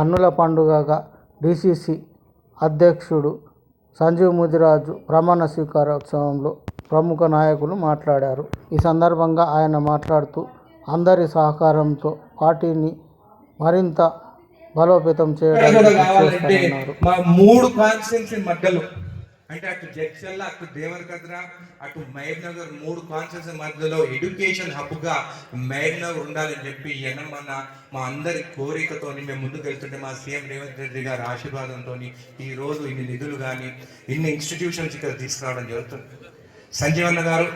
కన్నుల పండుగగా డిసిసి అధ్యక్షుడు సంజీవ్ ముదిరాజు ప్రమాణ స్వీకారోత్సవంలో ప్రముఖ నాయకులు మాట్లాడారు. ఈ సందర్భంగా ఆయన మాట్లాడుతూ అందరి సహకారంతో పార్టీని మరింత బలోపేతం చేయడానికి మా మూడు కాన్స్టిట్యున్సీ మధ్యలో అంటే అటు జడ్చల్ల అటు దేవరకద్ర అటు మహబ్ నగర్ మూడు కాన్స్టిట్యున్సీ మధ్యలో ఎడ్యుకేషన్ హబ్గా మహబ్ నగర్ ఉండాలని చెప్పి ఎన్నమన్న మా అందరి కోరికతోని మేము ముందుకు వెళ్తుంటే మా సీఎం రేవంత్ రెడ్డి గారి ఆశీర్వాదంతో ఈ రోజు ఇన్ని నిధులు కానీ ఇన్ని ఇన్స్టిట్యూషన్స్ ఇక్కడ తీసుకురావడం జరుగుతుంది. సంజీవన్న గారు.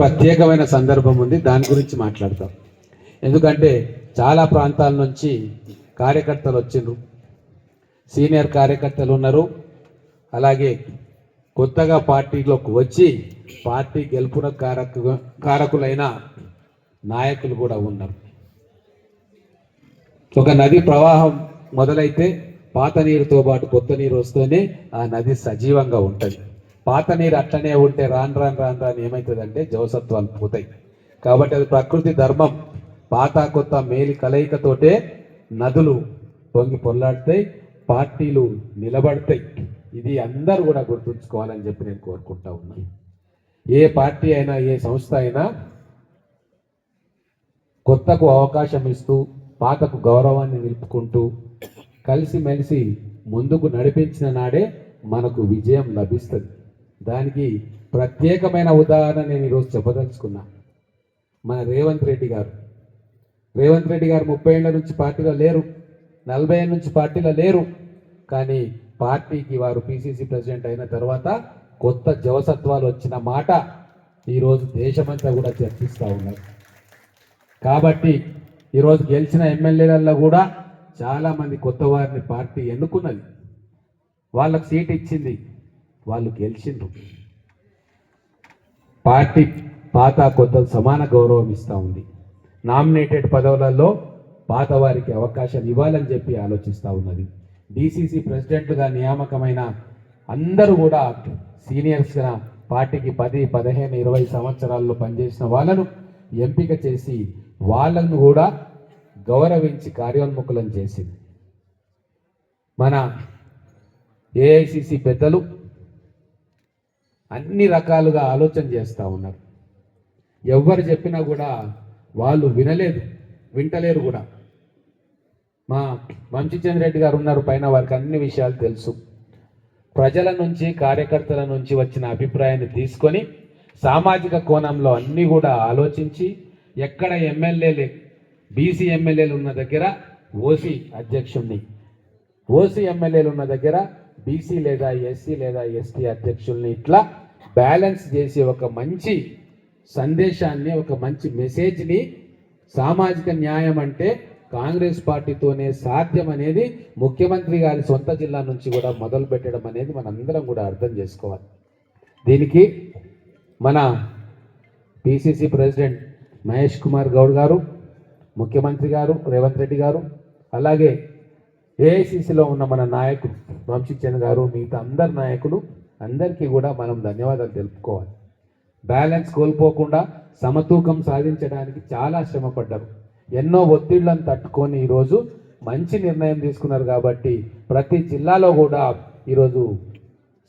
ప్రత్యేకమైన సందర్భం ఉంది దాని గురించి మాట్లాడతాం. ఎందుకంటే చాలా ప్రాంతాల నుంచి కార్యకర్తలు వచ్చిండ్రు. సీనియర్ కార్యకర్తలు ఉన్నారు. అలాగే కొత్తగా పార్టీలోకి వచ్చి పార్టీ గెలుపున కారకు కారకులైన నాయకులు కూడా ఉన్నారు. ఒక నది ప్రవాహం మొదలైతే పాత నీరుతో పాటు కొత్త నీరు వస్తేనే ఆ నది సజీవంగా ఉంటుంది. పాత నీరు అట్లనే ఉంటే రాను రాను రాను రాను ఏమవుతుందంటే జవసత్వాలు పోతాయి. కాబట్టి అది ప్రకృతి ధర్మం. పాత కొత్త మేలి కలయికతోటే నదులు పొంగి పొల్లాడతాయి పార్టీలు నిలబడతాయి. ఇది అందరూ కూడా గుర్తుంచుకోవాలని చెప్పి నేను కోరుకుంటా ఉన్నాను ఏ పార్టీ అయినా ఏ సంస్థ అయినా కొత్తకు అవకాశం ఇస్తూ పాతకు గౌరవాన్ని నిలుపుకుంటూ కలిసిమెలిసి ముందుకు నడిపించిన నాడే మనకు విజయం లభిస్తుంది. దానికి ప్రత్యేకమైన ఉదాహరణ నేను ఈరోజు చెప్పదలుచుకున్నా. మన రేవంత్ రెడ్డి గారు. రేవంత్ రెడ్డి గారు ముప్పై ఏళ్ళ నుంచి పార్టీలో లేరు. నలభై ఏళ్ళ నుంచి పార్టీలో లేరు. కానీ పార్టీకి వారు పిసిసి ప్రెసిడెంట్ అయిన తర్వాత కొత్త జవసత్వాలు వచ్చిన మాట ఈరోజు దేశమంతా కూడా చర్చిస్తూ ఉన్నారు. కాబట్టి ఈరోజు గెలిచిన ఎమ్మెల్యేలలో కూడా చాలామంది కొత్త వారిని పార్టీ ఎన్నుకున్నది. వాళ్ళకు సీట్ ఇచ్చింది వాళ్ళు గెలిచిండ్రు. పార్టీ పాత కొత్త సమాన గౌరవం ఇస్తూ ఉంది. నామినేటెడ్ పదవులలో పాత వారికి అవకాశం ఇవ్వాలని చెప్పి ఆలోచిస్తూ ఉన్నది. డిసిసి ప్రెసిడెంట్గా నియామకమైన అందరూ కూడా సీనియర్స్గా పార్టీకి పది పదిహేను ఇరవై సంవత్సరాల్లో పనిచేసిన వాళ్ళను ఎంపిక చేసి వాళ్ళను కూడా గౌరవించి కార్యోన్ముఖులను చేసింది. మన ఏఐసిసి పెద్దలు అన్ని రకాలుగా ఆలోచన చేస్తూ ఉన్నారు. ఎవరు చెప్పినా కూడా వాళ్ళు వినలేదు వింటలేరు కూడా. మా వంశీచంద్ర రెడ్డి గారు ఉన్నారు పైన వారికి అన్ని విషయాలు తెలుసు. ప్రజల నుంచి కార్యకర్తల నుంచి వచ్చిన అభిప్రాయాన్ని తీసుకొని సామాజిక కోణంలో అన్నీ కూడా ఆలోచించి ఎక్కడ ఎమ్మెల్యేలు బీసీ ఎమ్మెల్యేలు ఉన్న దగ్గర ఓసీ అధ్యక్షుణ్ణి. ఓసీ ఎమ్మెల్యేలు ఉన్న దగ్గర బీసీ లేదా ఎస్సీ లేదా ఎస్టీ అధ్యక్షుల్ని ఇట్లా బ్యాలెన్స్ చేసి ఒక మంచి సందేశాన్ని ఒక మంచి మెసేజ్ని సామాజిక న్యాయం అంటే కాంగ్రెస్ పార్టీతోనే సాధ్యం అనేది ముఖ్యమంత్రి గారి సొంత జిల్లా నుంచి కూడా మొదలు పెట్టడం అనేది మనందరం కూడా అర్థం చేసుకోవాలి. దీనికి మన పిసిసి ప్రెసిడెంట్ మహేష్ కుమార్ గౌడ్ గారు ముఖ్యమంత్రి గారు రేవంత్ రెడ్డి గారు అలాగే ఏఐసిసిలో ఉన్న మన నాయకులు వంశీచంద్ గారు మిగతా అందరు నాయకులు అందరికీ కూడా మనం ధన్యవాదాలు తెలుపుకోవాలి. బ్యాలెన్స్ కోల్పోకుండా సమతూకం సాధించడానికి చాలా శ్రమపడ్డారు ఎన్నో ఒత్తిళ్ళను తట్టుకొని ఈరోజు మంచి నిర్ణయం తీసుకున్నారు కాబట్టి ప్రతి జిల్లాలో కూడా ఈరోజు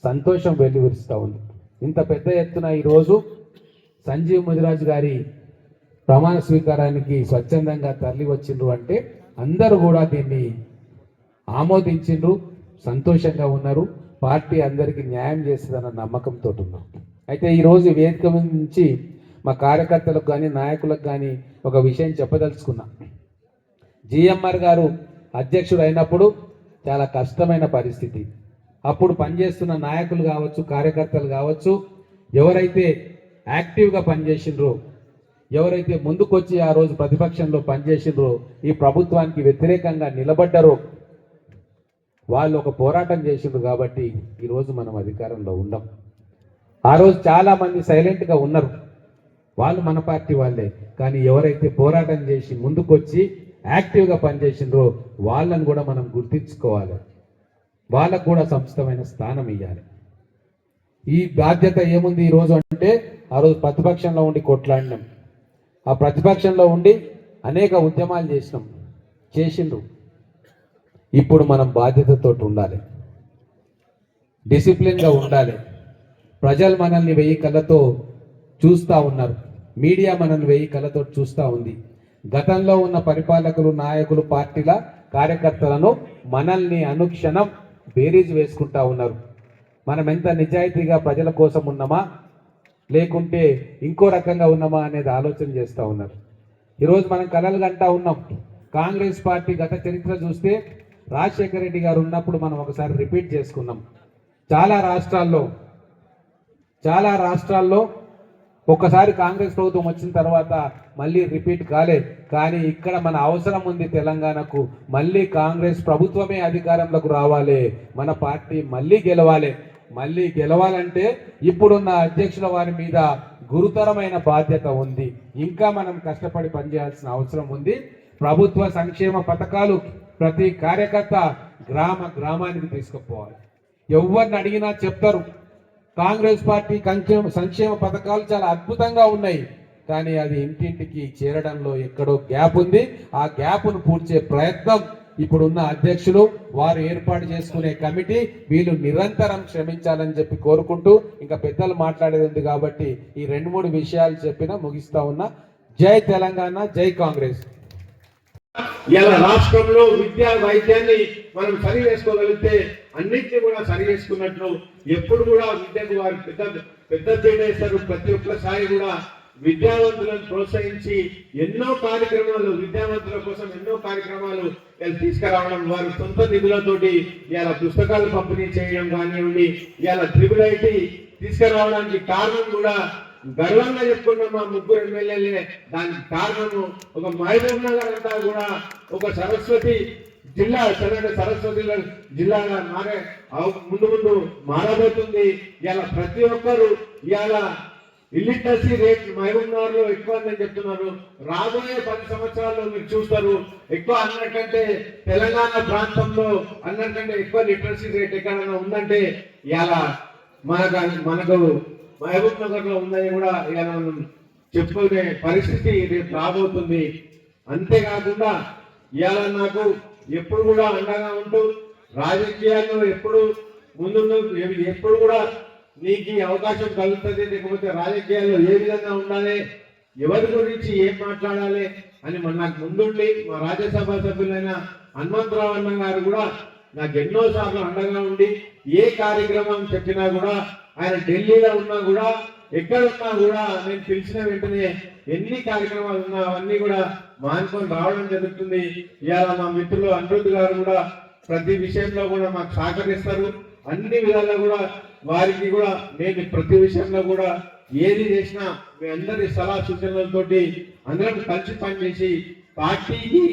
సంతోషం వెల్లివిరుస్తూ ఉంది. ఇంత పెద్ద ఎత్తున ఈరోజు సంజీవ్ ముదిరాజు గారి ప్రమాణ స్వీకారానికి స్వచ్ఛందంగా తరలి వచ్చిండ్రు అంటే అందరూ కూడా దీన్ని ఆమోదించిండ్రు సంతోషంగా ఉన్నారు. పార్టీ అందరికీ న్యాయం చేస్తుందన్న నమ్మకంతో ఉన్నాం. అయితే ఈరోజు వేదిక నుంచి మా కార్యకర్తలకు కానీ నాయకులకు కానీ ఒక విషయం చెప్పదలుచుకున్నా. జిఎంఆర్ గారు అధ్యక్షుడు అయినప్పుడు చాలా కష్టమైన పరిస్థితి. అప్పుడు పనిచేస్తున్న నాయకులు కావచ్చు కార్యకర్తలు కావచ్చు ఎవరైతే యాక్టివ్గా పనిచేసిండ్రో ఎవరైతే ముందుకొచ్చి ఆ రోజు ప్రతిపక్షంలో పనిచేసిండ్రో ఈ ప్రభుత్వానికి వ్యతిరేకంగా నిలబడ్డరో వాళ్ళు ఒక పోరాటం చేసిండ్రు కాబట్టి ఈరోజు మనం అధికారంలో ఉండం. ఆ రోజు చాలామంది సైలెంట్గా ఉన్నారు. వాళ్ళు మన పార్టీ వాళ్ళే. కానీ ఎవరైతే పోరాటం చేసి ముందుకొచ్చి యాక్టివ్గా పనిచేసినరో వాళ్ళని కూడా మనం గుర్తించుకోవాలి. వాళ్ళకు కూడా సంస్థమైన స్థానం ఇవ్వాలి ఈ బాధ్యత ఏముంది ఈరోజు అంటే ఆ రోజు ప్రతిపక్షంలో ఉండి కొట్లాడినాం. ఆ ప్రతిపక్షంలో ఉండి అనేక ఉద్యమాలు చేసినాం. చేసిండ్రు. ఇప్పుడు మనం బాధ్యతతో ఉండాలి. డిసిప్లిన్గా ఉండాలి. ప్రజలు మనల్ని వెయ్యి కళ్ళతో చూస్తూ ఉన్నారు. మీడియా మనల్ని వెయ్యి కళ్ళతో చూస్తూ ఉంది. గతంలో ఉన్న పరిపాలకులు నాయకులు పార్టీల కార్యకర్తలను మనల్ని అనుక్షణం బేరీజ్ వేసుకుంటా ఉన్నారు. మనం ఎంత నిజాయితీగా ప్రజల కోసం ఉన్నామా లేకుంటే ఇంకో రకంగా ఉన్నామా అనేది ఆలోచన చేస్తూ ఉన్నారు. ఈరోజు మనం కలలు కంటా ఉన్నాం. కాంగ్రెస్ పార్టీ గత చరిత్ర చూస్తే రాజశేఖర రెడ్డి గారు ఉన్నప్పుడు మనం ఒకసారి రిపీట్ చేసుకున్నాం. చాలా రాష్ట్రాల్లో చాలా రాష్ట్రాల్లో ఒక్కసారి కాంగ్రెస్ ప్రభుత్వం వచ్చిన తర్వాత మళ్ళీ రిపీట్ కాలే. కానీ ఇక్కడ మన అవసరం ఉంది తెలంగాణకు. మళ్ళీ కాంగ్రెస్ ప్రభుత్వమే అధికారంలోకి రావాలి. మన పార్టీ మళ్ళీ గెలవాలి. మళ్ళీ గెలవాలంటే ఇప్పుడున్న అధ్యక్షుల వారి మీద గురుతరమైన బాధ్యత ఉంది. ఇంకా మనం కష్టపడి పనిచేయాల్సిన అవసరం ఉంది. ప్రభుత్వ సంక్షేమ పథకాలు ప్రతి కార్యకర్త గ్రామ గ్రామానికి తీసుకుపోవాలి. ఎవరిని అడిగినా చెప్తారు. కాంగ్రెస్ పార్టీ సంక్షేమ సంక్షేమ పథకాలు చాలా అద్భుతంగా ఉన్నాయి. కానీ అది ఇంటింటికి చేరడంలో ఎక్కడో గ్యాప్ ఉంది. ఆ గ్యాప్ను పూడ్చే ప్రయత్నం ఇప్పుడున్న అధ్యక్షులు వారు ఏర్పాటు చేసుకునే కమిటీ వీళ్ళు నిరంతరం శ్రమించాలని చెప్పి కోరుకుంటూ ఇంకా పెద్దలు మాట్లాడేది ఉంది కాబట్టి ఈ రెండు మూడు విషయాలు చెప్పిన ముగిస్తా ఉన్నా. జై తెలంగాణ జై కాంగ్రెస్. ఇలా రాష్ట్రంలో విద్యా వైద్యాన్ని మనం చదివేసుకోగలిగితే అన్నింటినీ కూడా సరి చేసుకున్నట్లు ఎప్పుడు కూడా విద్యకు వారు పెద్ద పెద్ద వేస్తారు. ప్రతి ఒక్కసారి కూడా విద్యావంతులను ప్రోత్సహించి ఎన్నో కార్యక్రమాలు విద్యావంతుల కోసం ఎన్నో కార్యక్రమాలు తీసుకురావడం వారి సొంత నిధులతోటి ఇవాళ పుస్తకాలు పంపిణీ చేయడం కానివ్వండి ఇవాళ త్రిబుల్ ఐటీ తీసుకురావడానికి కారణం కూడా గర్వంగా చెప్పుకున్న మా ముగ్గురు ఎమ్మెల్యేలే. దానికి కారణము ఒక మహబూబ్ నగర్ అంతా కూడా ఒక సరస్వతి జిల్లా చదవండి సరస్వతి జిల్లాగా మారే ముందు ముందు మారబోతుంది. ఇలా ప్రతి ఒక్కరు ఇవాళ ఇల్లిటరసీ రేట్ మహబూబ్ ఎక్కువ అని చెప్తున్నారు రాబోయే పది సంవత్సరాల్లో మీరు చూస్తారు ఎక్కువ అన్నకంటే తెలంగాణ ప్రాంతంలో అన్నకంటే ఎక్కువ లిటరసీ రేట్ ఎక్కడైనా ఉందంటే ఇలా మనకు మనకు మహబూబ్ నగర్లో ఉందని కూడా ఇలా మనం చెప్పుకునే పరిస్థితి రేపు రాబోతుంది. అంతేకాకుండా ఇవాళ నాకు ఎప్పుడు కూడా అండగా ఉంటూ రాజకీయాల్లో ఎప్పుడు ముందు ఎప్పుడు కూడా నీకు ఈ అవకాశం కలుగుతుంది లేకపోతే రాజకీయాల్లో ఏ విధంగా ఉండాలి ఎవరి గురించి ఏం మాట్లాడాలి అని మన నాకు ముందుండి మా రాజ్యసభ సభ్యులైన హనుమంతరావు అన్న గారు కూడా నాకు ఎన్నో సార్లు అండగా ఉండి ఏ కార్యక్రమం చెప్పినా కూడా ఆయన ఢిల్లీలో ఉన్నా కూడా ఎక్కడ ఉన్నా కూడా నేను పిలిచిన వెంటనే ఎన్ని కార్యక్రమాలు ఉన్నా అవన్నీ కూడా మానుకొని రావడం జరుగుతుంది. ఇవాళ మా మిత్రులు అనిరుద్ధ్ గారు కూడా ప్రతి విషయంలో కూడా మాకు సహకరిస్తారు. అన్ని విధాలుగా కూడా వారికి కూడా నేను ప్రతి విషయంలో కూడా ఏది చేసినా మీ అందరి సలహా సూచనలతోటి అందరం కలిసి పనిచేసి పార్టీకి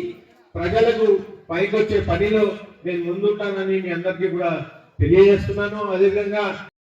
ప్రజలకు పైకొచ్చే పనిలో నేను ముందుంటానని మీ అందరికీ కూడా తెలియజేస్తున్నాను. అదేవిధంగా